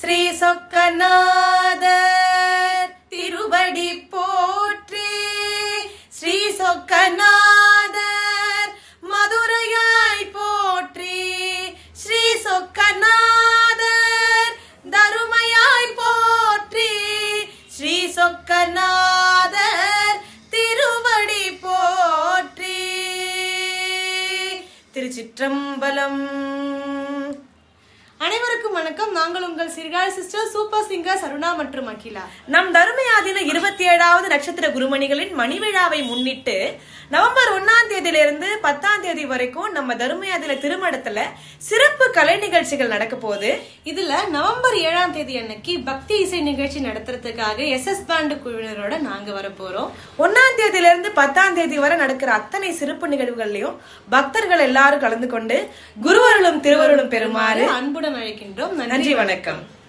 ஸ்ரீ சொக்கநாதர் திருவடி போற்றி. ஸ்ரீ சொக்கநாதர் மதுரையாய் போற்றி. ஸ்ரீ சொக்கநாதர் தருமையாய் போற்றி. ஸ்ரீ சொக்கநாதர் திருவடி போற்றி. திருச்சிற்றம்பலம் வணக்கம். நாங்கள் உங்கள் சிறுகாய சிஸ்டர் சூப்பர் சிங்கர் சருணா மற்றும் அகிலா. நம் தருமையாதின இருபத்தி ஏழாவது நட்சத்திர குருமணிகளின் மணி விழாவை முன்னிட்டு நவம்பர் ஒன்னாம் தேதியிலிருந்து பத்தாம் தேதி வரைக்கும் நம்ம தருமையாதின திருமணத்துல சிறப்பு கலை நிகழ்ச்சிகள் நடக்க போகுது. இதுல நவம்பர் ஏழாம் தேதி அன்னைக்கு பக்தி இசை நிகழ்ச்சி நடத்துறதுக்காக எஸ் எஸ் பேண்ட் குழுவினரோட நாங்க வர போறோம். ஒன்னாம் தேதியிலிருந்து பத்தாம் தேதி வரை நடக்கிற அத்தனை சிறப்பு நிகழ்வுகள்லயும் பக்தர்கள் எல்லாரும் கலந்து கொண்டு குருவருளும் திருவருளும் பெறுமாறு அன்புடன் அழைக்கின்றோம். நன்றி வணக்கம்.